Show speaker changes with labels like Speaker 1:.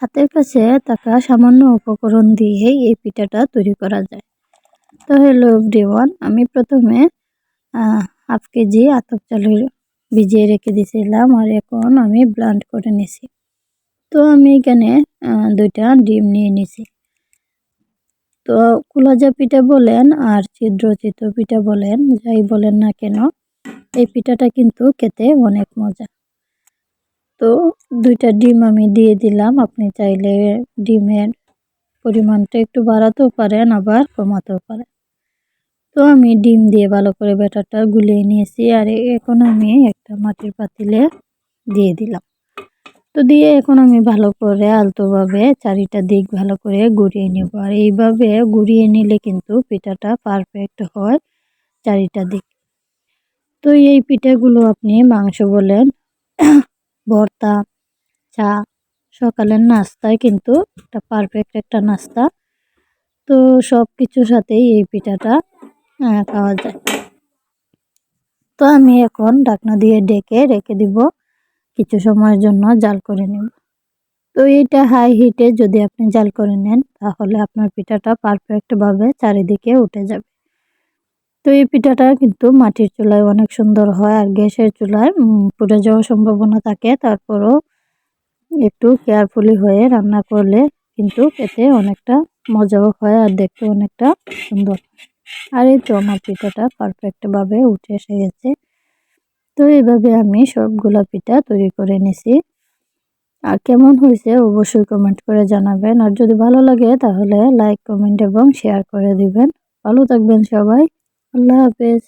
Speaker 1: হাতের কাছে থাকা সামান্য উপকরণ দিয়েই এই পিঠাটা তৈরি করা যায়। তো হ্যালো এভরিওয়ান আমি প্রথমে হাফ কেজি আতপ চালের ভিজিয়ে রেখে দিয়েছিলাম আর এখন আমি ব্লান্ড করে নিছি তো আমি এখানে দুইটা ডিম নিয়ে নিছি তো কুলাজা পিঠা বলেন আর ছিদ্রচিত পিঠা বলেন, যাই বলেন না কেন, এই পিঠাটা কিন্তু খেতে অনেক মজা। তো দুইটা ডিম আমি দিয়ে দিলাম। আপনি চাইলে ডিমের পরিমাণটা একটু বাড়াতেও পারেন, আবার কমাতেও পারেন। তো আমি ডিম দিয়ে ভালো করে ব্যাটারটা গুলিয়ে নিয়েছি আর এখন আমি একটা মাটির পাতিলে দিয়ে দিলাম। তো দিয়ে এখন আমি ভালো করে আলতোভাবে চারিটা দিক ভালো করে গুড়িয়ে নেব। আর এইভাবে গুড়িয়ে নিলে কিন্তু পিঠাটা পারফেক্ট হয় চারিটা দিক। তো এই পিঠাগুলো আপনি মাংস বলেন ভর্তা, চা, সকালের নাস্তায় কিন্তু একটা পারফেক্ট একটা নাস্তা। তো সব কিছুর সাথেই এই পিঠাটা খাওয়া যায়। তো আমি এখন ঢাকনা দিয়ে ডেকে রেখে দিব। কিছু সময়ের জন্য জাল করে নেব। তো এইটা হাই হিটে যদি আপনি জাল করে নেন, তাহলে আপনার পিঠাটা পারফেক্টভাবে চারিদিকে উঠে যাবে। তো এই পিঠাটা কিন্তু মাটির চুলায় অনেক সুন্দর হয় আর গ্যাসের চুলায় পুড়ে যাওয়ার সম্ভাবনা থাকে। তারপরও একটু কেয়ারফুলি হয়ে রান্না করলে কিন্তু এতে অনেকটা মজাও হয় আর দেখতে অনেকটা সুন্দর। আর এই তো আমার পিঠাটা পারফেক্টভাবে উঠে এসে গেছে তো এইভাবে আমি সবগুলা পিঠা তৈরি করে নিছি। আর কেমন হয়েছে অবশ্যই কমেন্ট করে জানাবেন। আর যদি ভালো লাগে তাহলে লাইক কমেন্ট এবং শেয়ার করে দিবেন। ভালো থাকবেন সবাই। আল্লাহ হাফেজ